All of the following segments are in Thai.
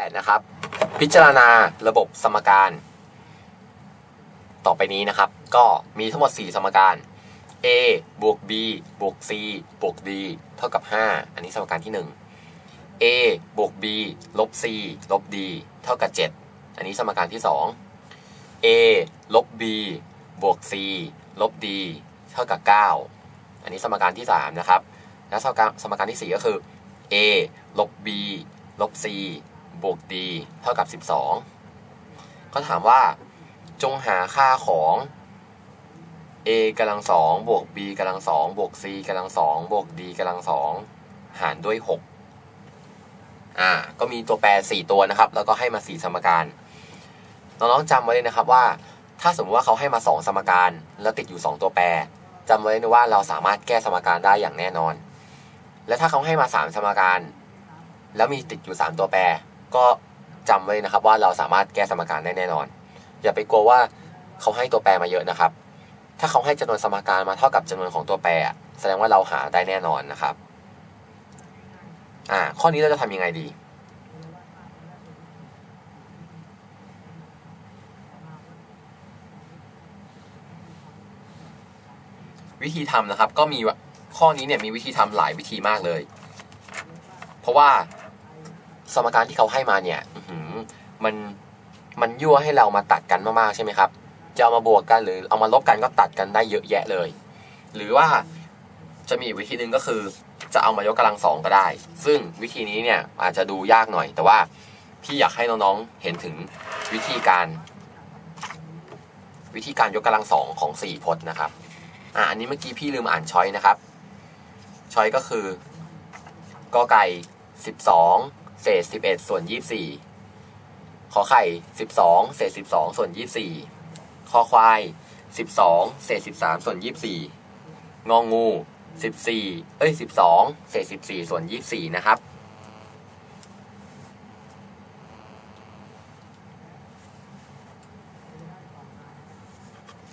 8 นะครับ พิจารณาระบบสมการ ต่อไปนี้นะครับ ก็มีทั้งหมด 4 สมการ a บวก b บวก c บวก d เท่ากับ 5 อันนี้สมการที่ 1 a บวก b ลบ c ลบ d เท่ากับ 7 อันนี้สมการที่ 2 a ลบ b บวก c ลบ d เท่ากับ 9 อันนี้สมการที่ 3 นะครับ และสมการสมการที่ 4 ก็คือ a ลบ b ลบ c บวก d เท่ากับ 12เขาถามว่าจงหาค่าของ a กำลังสองบวก b กำลังสองบวก c กำลังสองบวก d กำลังสองหารด้วย 6 อ่า ก็มีตัวแปร 4 ตัวนะครับ แล้วก็ให้มา 4 สมการ น้องๆจำไว้เลยนะครับว่า ถ้าสมมติว่าเขาให้มา 2 สมการ แล้วติดอยู่ 2 ตัวแปรจำไว้เลยว่าเราสามารถแก้สมการได้อย่างแน่นอน และถ้าเขาให้มา 3 สมการ แล้วมีติดอยู่ 3 ตัวแปร ก็จำไว้นะครับว่าเราสามารถแก้สมการได้แน่นอน อย่าไปกลัวว่าเขาให้ตัวแปรมาเยอะนะครับ ถ้าเขาให้จำนวนสมการมาเท่ากับจำนวนของตัวแปร แสดงว่าเราหาได้แน่นอนนะครับอ่าข้อนี้เราจะทำยังไงดี วิธีทำนะครับก็มีข้อนี้เนี่ยมีวิธีทำหลายวิธีมากเลย เพราะว่า สมการที่เขาให้มาเนี่ยมันมันยั่วให้เรามาตัดกันมากๆใช่ไหมครับ จะเอามาบวกกันหรือเอามาลบกันก็ตัดกันได้เยอะแยะเลย หรือว่าจะมีวิธีหนึ่งก็คือ จะเอามายกกำลังสองก็ได้ ซึ่งวิธีนี้เนี่ยอาจจะดูยากหน่อย แต่ว่าพี่อยากให้น้องๆเห็นถึงวิธีการ วิธีการยกกำลังสองของสี่พจน์นะครับอ่าอันนี้เมื่อกี้พี่ลืมอ่านช้อยนะครับช้อยก็คือ กอไก่สิบสอง เศษสิบเอ็ดส่วนยี่สี่ขอไข่สิบสองเศษสิบสองส่วนยี่สี่คอควายสิบสองเศษสิบสามส่วนยี่สี่งองูสิบสี่เอ้ยสิบสองเศษสิบสี่ส่วนยี่สี่นะครับ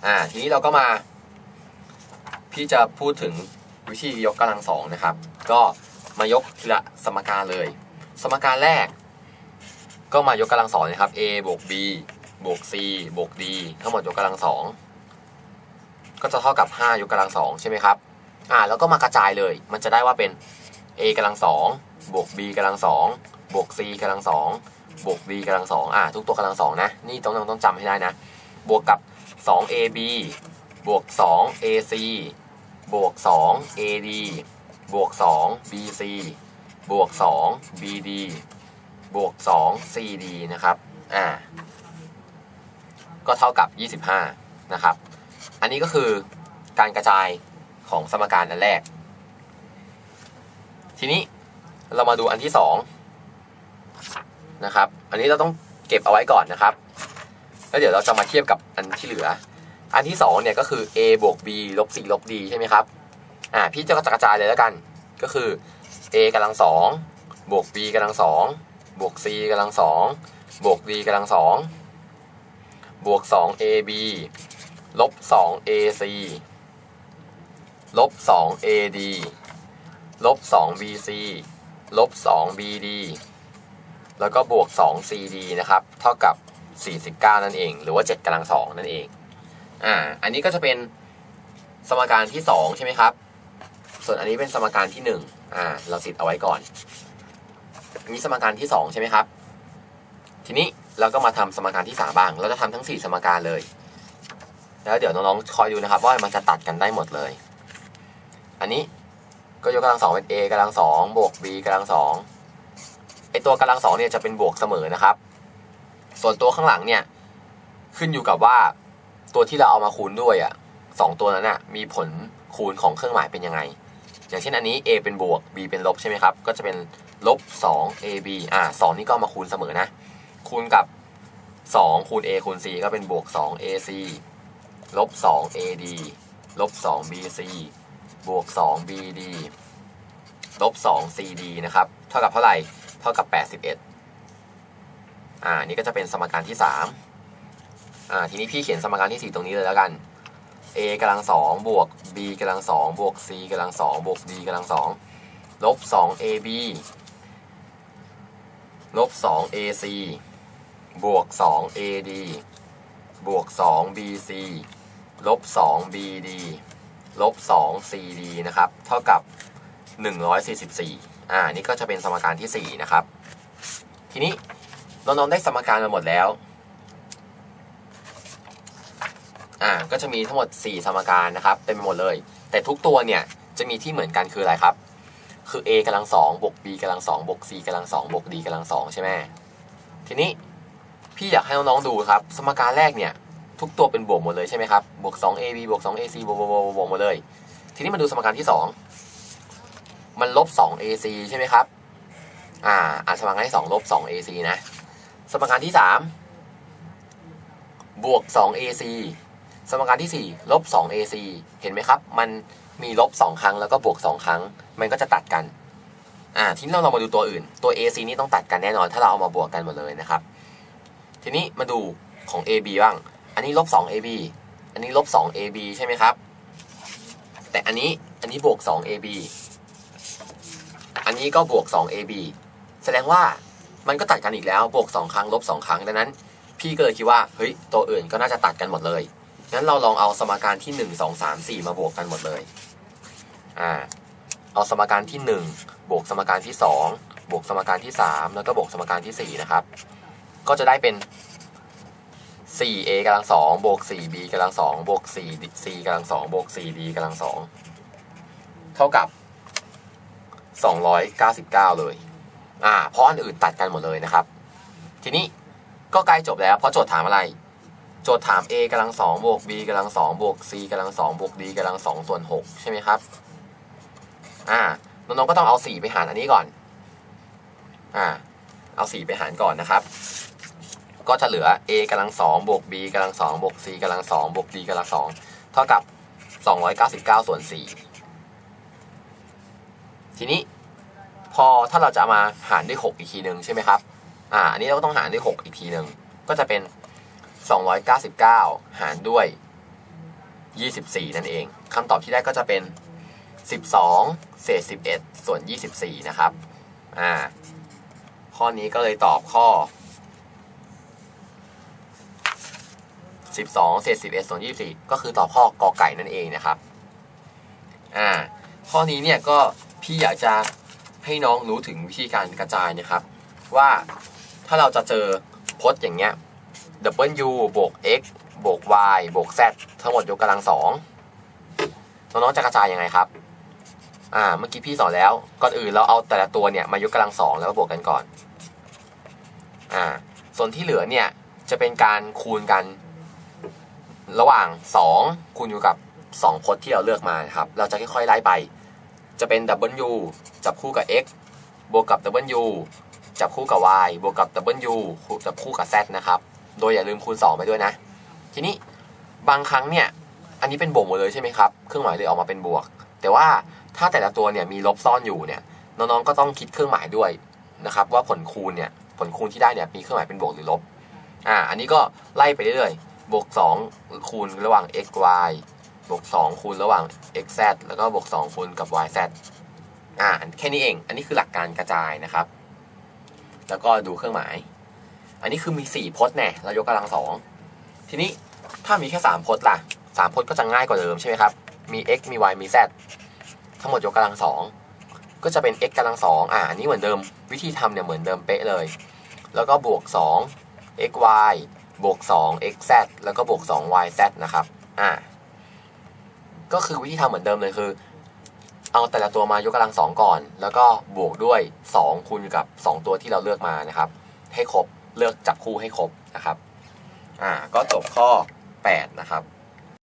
อ่า ทีนี้เราก็มา พี่จะพูดถึงวิธียกกำลังสองนะครับ ก็มายกทีละสมการเลย สมการแรก ก็มายกกำลังสองนะครับ a บวก b บวก c บวก d ทั้งหมดยกกำลังสองก็จะเท่ากับ 5 ยกกำลังสองใช่ไหมครับอ่าแล้วก็มากระจายเลย มันจะได้ว่าเป็น a กำลังสองบวก b กำลังสองบวก c กำลังสองบวก d กำลังสองอ่าทุกตัวกำลังสองนะ นี่ต้องต้องจำให้ได้นะ บวกกับ 2ab บวก 2ac บวก 2 AD บวก 2 BC บวก 2 BD บวก 2 CD นะครับ อ่า ก็เท่ากับ 25 นะครับ อันนี้ก็คือการกระจายของสมการอันแรก ทีนี้เรามาดูอันที่ 2 นะครับ อันนี้เราต้องเก็บเอาไว้ก่อนนะครับ แล้วเดี๋ยวเราจะมาเทียบกับอันที่เหลือ อันที่สองเนี่ยก็คือ a บวก b ลบ c ลบ d ใช่ไหมครับ อ่า พี่จะกระจายเลยแล้วกัน ก็คือ a กำลังสองบวก b กำลังสองบวก c กำลังสองบวก d กำลังสองบวก 2 ab ลบ 2 ac ลบ 2 ad ลบ 2 bc ลบ 2 bd แล้วก็บวก 2 cd นะครับ เท่ากับ 49 นั่นเอง หรือว่า 7กำลังสองนั่นเอง อ่า อันนี้ก็จะเป็นสมการที่ 2 ใช่ไหมครับ ส่วนอันนี้เป็นสมการที่1อ่าเราติดเอาไว้ก่อนอันนี้สมการที่ 2 ใช่ไหมครับ ทีนี้เราก็มาทำสมการที่ 3 บ้าง เราจะทำทั้ง 4 สมการเลย แล้วเดี๋ยวน้องๆคอยดูนะครับ ว่ามันจะตัดกันได้หมดเลย อันนี้ก็ยกกำลังสองเป็น a กำลังสองบวก b กำลังสองไอตัวกำลังสองเนี่ยจะเป็นบวกเสมอนะครับ ส่วนตัวข้างหลังเนี่ยขึ้นอยู่กับว่าตัวที่เราเอามาคูณด้วยอะสองตัวนั้นอะมีผลคูณของเครื่องหมายเป็นยังไง อย่างเช่นอันนี้ a เป็นบวก b เป็นลบใช่ไหมครับ ก็จะเป็นลบ 2 ab อ่า2นี่ก็มาคูณเสมอนะ คูณกับ 2 คูณ a คูณ c ก็เป็นบวก 2 ac ลบ 2 ad ลบ 2 bc บวก 2 bd ลบ 2 cd นะครับ เท่ากับเท่าไหร่ เท่ากับ 81 อ่า นี่ก็จะเป็นสมการที่ 3 อ่า ทีนี้พี่เขียนสมการที่ 4 ตรงนี้เลยแล้วกัน a กำลังสองบวก b กำลังสองบวก c กำลังสองบวก d กำลังสองลบ2 ab ลบ2 AC บวก2 AD บวก2 BC ลบ2 BD ลบ2 CD นะครับ เท่ากับ 144 อ่า นี่ก็จะเป็นสมการที่ 4 นะครับ ทีนี้น้องๆได้สมการมาหมดแล้ว อ่าก็จะมีทั้งหมด 4 สมการนะครับเต็มไปหมดเลย แต่ทุกตัวเนี่ยจะมีที่เหมือนกันคืออะไรครับ คือ a กำลังสองบวก b กำลังสองบวก c กำลังสองบวก d กำลังสองใช่ไหมทีนี้พี่อยากให้น้องๆดูครับ สมการแรกเนี่ยทุกตัวเป็นบวกหมดเลยใช่ไหมครับบวก 2ab บวก 2ac บวกบวกบวกบวกหมดเลย ทีนี้มาดูสมการที่ 2 มันลบ 2ac ใช่ไหมครับอ่าอ่านสมการที่2ลบ 2ac นะ สมการที่ 3 บวก 2ac สมการที่ 4 ลบ 2ac เห็นไหมครับ มันมีลบ 2 ครั้งแล้วก็บวก 2 ครั้ง มันก็จะตัดกัน อ่า ทีนี้เราลองมาดูตัวอื่น ตัว ac นี่ต้องตัดกันแน่นอน ถ้าเราเอามาบวกกันหมดเลยนะครับ ทีนี้มาดูของ ab บ้าง อันนี้ลบ 2ab อันนี้ลบ 2ab ใช่ไหมครับ แต่อันนี้ อันนี้บวก 2ab อันนี้ก็บวก 2ab แสดงว่ามันก็ตัดกันอีกแล้ว บวก 2 ครั้ง ลบ 2 ครั้ง ดังนั้น พี่ก็เลยคิดว่า เฮ้ย ตัวอื่นก็น่าจะตัดกันหมดเลย งั้นเราลองเอาสมการที่ 1 2 3 4 มาบวกกันหมดเลย อ่า เอาสมการที่ 1 บวกสมการที่ 2 บวกสมการที่ 3 แล้วก็บวกสมการที่ 4 นะครับ ก็จะได้เป็น 4a กำลัง2บวก 4b กำลัง2บวก 4c กำลัง2บวก 4d กำลัง2เท่ากับ 299 เลย อ่า เพราะอันอื่นตัดกันหมดเลยนะครับ ทีนี้ก็ใกล้จบแล้วเพราะโจทย์ถามอะไร โจทย์ถาม a กำลัง2บวก b กำลัง2บวก c กำลัง2บวก d กำลัง2ส่วน6ใช่ไหมครับ อ่าน้องๆก็ต้องเอา4ไปหารอันนี้ก่อน อ่า เอา4ไปหารก่อนนะครับ ก็จะเหลือ a กำลัง2บวก b กำลัง2บวก c กำลัง2บวก d กำลัง2เท่ากับ299ส่วน4ทีนี้พอถ้าเราจะมาหารด้วย 6 อีกทีหนึ่งใช่ไหมครับ อ่า อันนี้เราก็ต้องหารด้วย 6 อีกทีหนึ่งก็จะเป็น 299 หารด้วย 24 นั่นเองคำตอบที่ได้ก็จะเป็น 12 เศษ 11 ส่วน 24 นะครับอ่าข้อนี้ก็เลยตอบข้อ 12 เศษ 11 ส่วน 24 ก็คือตอบข้อกอไก่นั่นเองนะครับอ่าข้อนี้เนี่ยก็พี่อยากจะให้น้องรู้ถึงวิธีการกระจายนะครับ ว่าถ้าเราจะเจอพจน์อย่างเงี้ย w บวก x บวก y บวก z ทั้งหมดยกกำลังสองน้องๆจะกระจายยังไงครับ อ่า เมื่อกี้พี่สอนแล้ว ก่อนอื่นเราเอาแต่ละตัวเนี่ยมายกกำลังสองแล้วก็บวกกันก่อน อ่า ส่วนที่เหลือเนี่ยจะเป็นการคูณกัน ระหว่าง 2 คูณอยู่กับ 2พจน์ที่เราเลือกมาครับ เราจะค่อยๆไล่ไป จะเป็น w จับคู่กับ x บวกกับ w จับคู่กับ y บวกกับ w จับคู่กับ z นะครับ โดยอย่าลืมคูณ 2 ไปด้วยนะ ทีนี้บางครั้งเนี่ย อันนี้เป็นบวกหมดเลยใช่ไหมครับ เครื่องหมายเลยออกมาเป็นบวก แต่ว่าถ้าแต่ละตัวเนี่ยมีลบซ่อนอยู่เนี่ย น้องๆก็ต้องคิดเครื่องหมายด้วยนะครับ ว่าผลคูณเนี่ย ผลคูณที่ได้เนี่ยมีเครื่องหมายเป็นบวกหรือลบ อ่า อันนี้ก็ไล่ไปเรื่อยๆ บวก 2 คูณระหว่าง x y บวก 2 คูณระหว่าง x z แล้วก็บวก 2 คูณกับ y z อ่า แค่นี้เอง อันนี้คือหลักการกระจายนะครับ แล้วก็ดูเครื่องหมาย อันนี้คือมี 4พจน์แน่เรายกกำลังสองทีนี้ถ้ามีแค่ 3พจน์ล่ะ 3พจน์ก็จะง่ายกว่าเดิมใช่ไหมครับ มี x มี y มี z ทั้งหมดยกกำลังสองก็จะเป็น x กำลังสองอ่าอันนี้เหมือนเดิมวิธีทำเนี่ยเหมือนเดิมเป๊ะเลย แล้วก็บวก 2 x y บวก 2 x z แล้วก็บวก 2 y z นะครับอ่าก็คือวิธีทำเหมือนเดิมเลยคือ เอาแต่ละตัวมายกกำลังสองก่อน แล้วก็บวกด้วย 2 คูณกับ 2 ตัวที่เราเลือกมานะครับ ให้ครบ เลือกจับคู่ให้ครบนะครับ อ่า ก็จบข้อ 8 นะครับ